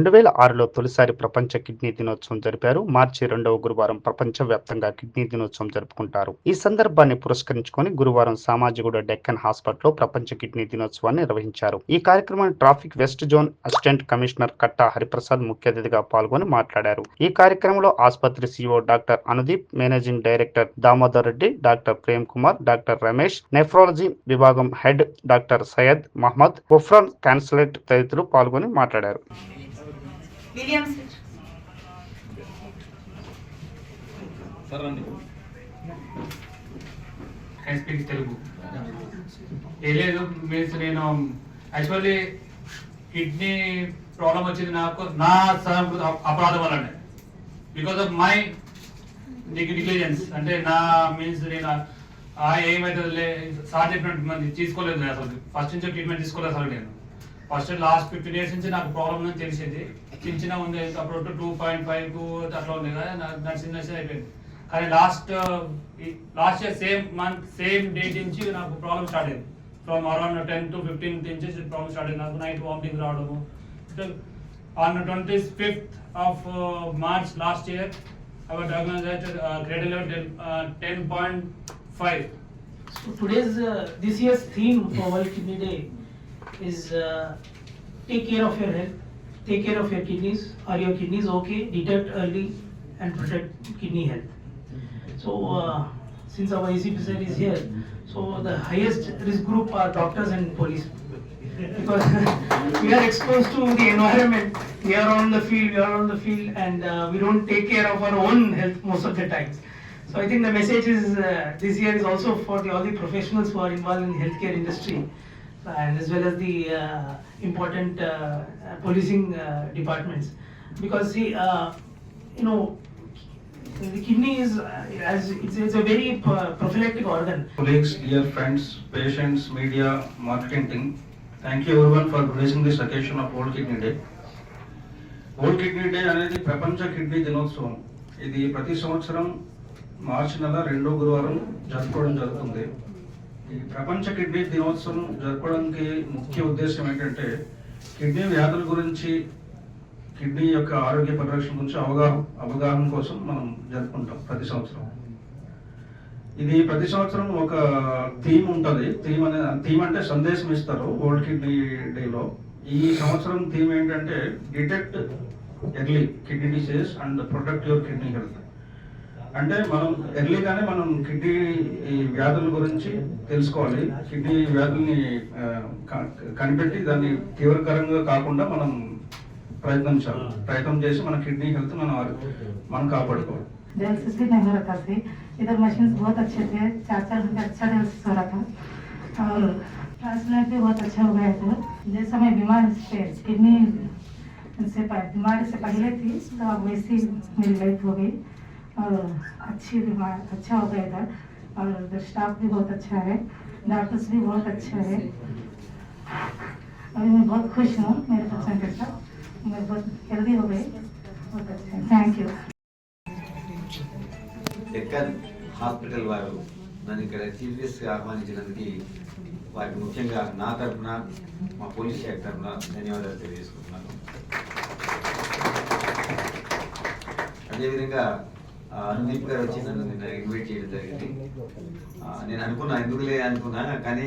రెండు వేల ఆరులో తొలిసారి ప్రపంచ కిడ్నీ దినోత్సవం జరిపారు. మార్చి రెండవ గురువారం ప్రపంచవ్యాప్తంగా కిడ్నీ దినోత్సవం జరుపుకుంటారు. ఈ సందర్భాన్ని పురస్కరించుకొని గురువారం సామాజిగూడ డెక్కన్ హాస్పిటల్లో ప్రపంచ కిడ్నీ దినోత్సవాన్ని నిర్వహించారు. ఈ కార్యక్రమాన్ని traffic west zone assistant commissioner Katta Hariprasad ముఖ్య అతిథిగా పాల్గొని మాట్లాడారు. ఈ కార్యక్రమంలో ఆసుపత్రి CEO doctor Anudeep managing director Damodar Reddy doctor Prem Kumar doctor Ramesh nephrology విభాగం head doctor Syed Mohammed Ufran consulate తదితరులు పాల్గొని మాట్లాడారు. విలియమ్స్ సార్ రండి. I speak Telugu. ఏం లేదు మీన్స్ నేను యాక్చువల్లీ కిడ్నీ ప్రాబ్లం వచ్చింది నాకు నా అపరాధం వల్లనే. బికాస్ ఆఫ్ మై నెగ్లిజెన్స్ అంటే నా మీన్స్ నేను ఆ ఏమైతే సార్ చెప్పినట్టు మంది తీసుకోలేదు నేను అసలు. ఫస్ట్ నుంచి ట్రీట్మెంట్ తీసుకోలేదు అసలు నేను. ఫస్ట్ లాస్ట్ ఫిఫ్టీన్ ఇయర్స్ నుంచి నాకు ప్రాబ్లం అని తెలిసేది. చిన్న చిన్న ఉంది అప్పుడు టూ పాయింట్ ఫైవ్కు అట్లా ఉంది కదా నా- చిన్న అయిపోయింది. కానీ last last year same month same date నుంచి నాకు ప్రాబ్లం స్టార్ట్ అయింది. From around ten to fifteen నుంచి ప్రాబ్లం స్టార్ట్ అయింది. నాకు నైట్ వామిటింగ్ రావడము. On twenty fifth of March last year I was diagnosed at uh, grade 11 uh, 10.5. Uh, so today's uh, this kidney day is uh, take care of your health, take care of your kidneys. Are your kidneys okay? Detect early and protect kidney health. So uh, since our ACPSR is here, so the highest risk group are doctors and police because we are exposed to the environment. We are on the field, we are on the field, and uh, we don't take care of our own health most of the times. So I think the message is uh, this year is also for the, all the professionals who are involved in the healthcare industry, and as well as the uh, important uh, policing uh, departments, because see, uh, you know, the kidney is uh, as it's, it's a very uh, prophylactic organ. colleagues, dear friends, patients, media, marketing team, thank you everyone for gracing this occasion of World Kidney Day. World kidney day అనేది ప్రపంచ kidney దినోత్సవం ఇది ప్రతి సంవత్సరం మార్చి నెల రెండో గురువారం జరుపుకోవడం జరుగుతుంది ఈ ప్రపంచ కిడ్నీ దినోత్సవం జరపడానికి ముఖ్య ఉద్దేశం ఏంటంటే కిడ్నీ వ్యాధుల గురించి కిడ్నీ యొక్క ఆరోగ్య పరిరక్షణ గురించి అవగాహన అవగాహన కోసం మనం జరుపుకుంటాం ప్రతి సంవత్సరం. ఇది ప్రతి సంవత్సరం ఒక థీమ్ ఉంటుంది. థీమ్ అనే థీమ్ అంటే సందేశం ఇస్తారు వరల్డ్ కిడ్నీ డేలో. ఈ సంవత్సరం థీమ్ ఏంటంటే detect early kidney disease and protect your kidney health. అంటే మనం ఎర్లీగానే మనం కిడ్నీ ఈ వ్యాధుల గురించి తెలుసుకోవాలి కిడ్నీ వ్యాధుల్ని ఆ, క- కనిపెట్టి దాన్ని తీవ్రకరంగా కాకుండా మనం ప్రయత్నించాలి ప్రయత్నం చేసి మన కిడ్నీ హెల్త్ మనం ఆరో- మనం కాపాడుకోవాలి डायलिसिस भी नहीं हो रहा था से इधर मशीन बहुत अच्छे थे चार चार घंटे अच्छा डायलिसिस हो रहा था और ट्रांसप्लांट भी बहुत अच्छा हो गया था जैसे मैं बीमार से किडनी से प- बीमारी से पहले थी तो अब वैसी मेरी लाइफ हो गई और अच्छी बीमार अच्छा हो गया था और इधर स्टाफ भी बहुत अच्छा है डॉक्टर्स भी बहुत अच्छा है अभी मैं बहुत खुश हूँ मेरे पेशेंट के साथ मैं बहुत हेल्दी हो गई बहुत अच्छा है थैंक यू డెక్కన్ హాస్పిటల్ వారు నన్ను ఇక్కడ చీఫ్ గెస్ట్గా ఆహ్వానించినందుకు వారికి ముఖ్యంగా నా తరఫున మా పోలీస్ శాఖ తరఫున ధన్యవాదాలు తెలియజేసుకుంటున్నాను అదేవిధంగా ఆ, అనుదీప్ గారు వచ్చి నన్ను నిన్న ఇన్వైట్ చేయడం జరిగింది. నేను అనుకున్నా ఎందుకులే అనుకున్నా కానీ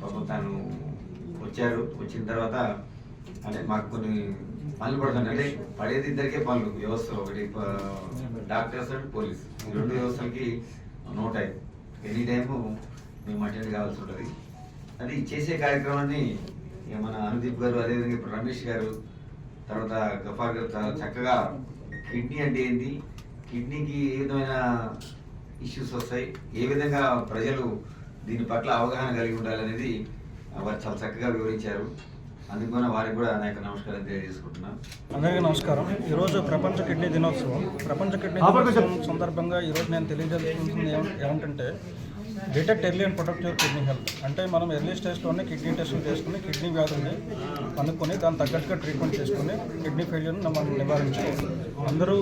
పాపం తను వచ్చారు. వచ్చిన తర్వాత అంటే మాకు కొన్ని పనులు పడుతుంది అంటే పడేది ఇద్దరికే పనులు వ్యవస్థ ఒకటి డాక్టర్స్ అండ్ పోలీస్. ఈ రెండు వ్యవస్థలకి నో టైం ఎనీ టైము మేము అటెండ్ కావాల్సి ఉంటుంది. అది చేసే కార్యక్రమాన్ని ఇక మన అనుదీప్ గారు అదేవిధంగా ఇప్పుడు రమేష్ గారు తర్వాత గఫార్ గారు చాలా చక్కగా కిడ్నీ అంటే ఏంటి కిడ్నీకి ఏ విధమైన ఇష్యూస్ వస్తాయి ఏ విధంగా ప్రజలు దీని పట్ల అవగాహన కలిగి ఉండాలనేది వారు చాలా చక్కగా వివరించారు. అందుకని వారికి కూడా నా యొక్క నమస్కారం తెలియజేసుకుంటున్నాను అందరికీ నమస్కారం. ఈరోజు ప్రపంచ కిడ్నీ దినోత్సవం. ప్రపంచ కిడ్నీ దినోత్సవం సందర్భంగా ఈరోజు నేను తెలియజేసుకుంటుంది ఏమ- ఏమంటే detect early and protect your kidney health. అంటే మనం ఎర్లీ స్టేజ్లోనే కిడ్నీ టెస్టులు చేసుకుని కిడ్నీ వ్యాధుల్ని కనుక్కొని దాని తగ్గట్టుగా ట్రీట్మెంట్ చేసుకుని కిడ్నీ ఫెయిల్యూర్ని మనం నివారించుకోవాలి. అందరూ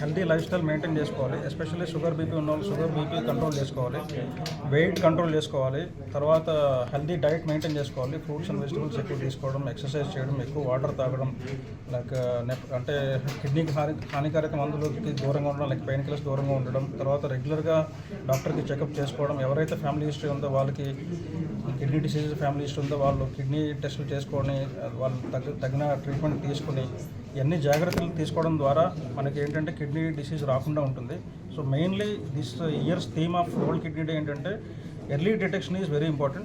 హెల్తీ లైఫ్ స్టైల్ మెయింటైన్ చేసుకోవాలి. ఎస్పెషల్లీ షుగర్ బీపీ ఉన్న వాళ్ళు షుగర్ బీపీ కంట్రోల్ చేసుకోవాలి. వెయిట్ కంట్రోల్ చేసుకోవాలి. తర్వాత హెల్తీ డైట్ మెయింటైన్ చేసుకోవాలి. ఫ్రూట్స్ అండ్ వెజిటబుల్స్ ఎక్కువ తీసుకోవడం ఎక్సర్సైజ్ చేయడం ఎక్కువ వాటర్ తాగడం లైక్ అంటే కిడ్నీకి హాని హానికారక మందులకి దూరంగా ఉండడం లైక్ పెయిన్ కిల్లర్స్ దూరంగా ఉండడం తర్వాత రెగ్యులర్గా డాక్టర్కి చెకప్ చేసుకోవడం ఎవరైతే ఫ్యామిలీ హిస్టరీ ఉందో వాళ్ళకి కిడ్నీ డిసీజెస్ ఫ్యామిలీ హిస్టరీ ఉందో వాళ్ళు కిడ్నీ టెస్టులు చేసుకొని వాళ్ళు తగ్గ తగిన ట్రీట్మెంట్ తీసుకుని ఇవన్నీ జాగ్రత్తలు తీసుకోవడం ద్వారా మనకి ఏంటంటే కిడ్నీ డిసీజ్ రాకుండా ఉంటుంది. So mainly this year's theme of world kidney day ఏంటంటే early detection is very important.